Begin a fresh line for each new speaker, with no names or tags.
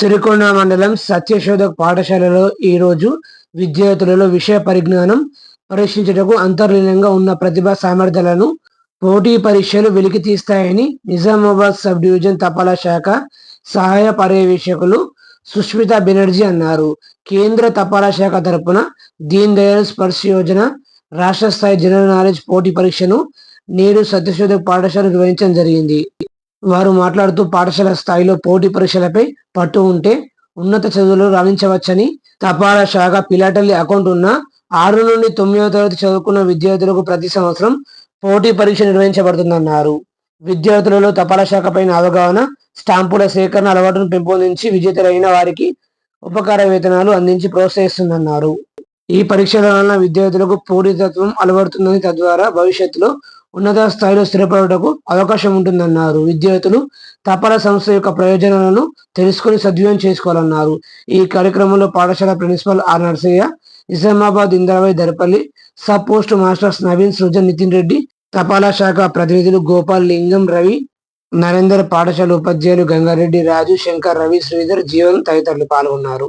సిరికొండ మండలం సత్యశోధక్ పాఠశాలలో ఈరోజు విద్యార్థులలో విషయ పరిజ్ఞానం పరీక్షించుటకు అంతర్లీనంగా ఉన్న ప్రతిభా సామర్థ్యాలను పోటీ పరీక్షలు వెలికి తీస్తాయని నిజామాబాద్ సబ్ డివిజన్ తపాలా శాఖ సహాయ పర్యవేక్షకులు సుష్మిత బెనర్జీ అన్నారు. కేంద్ర తపాలా శాఖ తరపున దీన్ దయాళ్ స్పర్శ యోజన రాష్ట్ర స్థాయి జనరల్ నాలెడ్జ్ పోటీ పరీక్షను నేడు సత్యశోధక్ పాఠశాల నిర్వహించడం జరిగింది. వారు మాట్లాడుతూ పాఠశాల స్థాయిలో పోటీ పరీక్షలపై పట్టు ఉంటే ఉన్నత చదువులు రాణించవచ్చని తపాలా శాఖ పిలాటల్లి అకౌంట్ ఉన్న ఆరు నుండి తొమ్మిదవ తరగతి చదువుకున్న విద్యార్థులకు ప్రతి సంవత్సరం పోటీ పరీక్ష నిర్వహించబడుతుందన్నారు. విద్యార్థులలో తపాలా శాఖ పైన అవగాహన స్టాంపుల సేకరణ అలవాటును పెంపొందించి విజేతలైన వారికి ఉపకార వేతనాలు అందించి ప్రోత్సహిస్తుందన్నారు. ఈ పరీక్షల వలన విద్యార్థులకు పూరితత్వం అలవడుతుందని తద్వారా భవిష్యత్తులో ఉన్నత స్థాయిలో స్థిరపడటకు అవకాశం ఉంటుందన్నారు. విద్యార్థులు తపాలా సంస్థ యొక్క ప్రయోజనాలను తెలుసుకుని సద్వినియోగం చేసుకోవాలన్నారు. ఈ కార్యక్రమంలో పాఠశాల principal R Narsaiah Nizamabad Indrabai Darpalli sub post masters Naveen Srujan Nitin Reddy తపాలా శాఖ ప్రతినిధులు గోపాల్ లింగం రవి నరేందర్ పాఠశాల ఉపాధ్యాయులు గంగారెడ్డి రాజు శంకర్ రవి శ్రీధర్ జీవన్ తదితరులు పాల్గొన్నారు.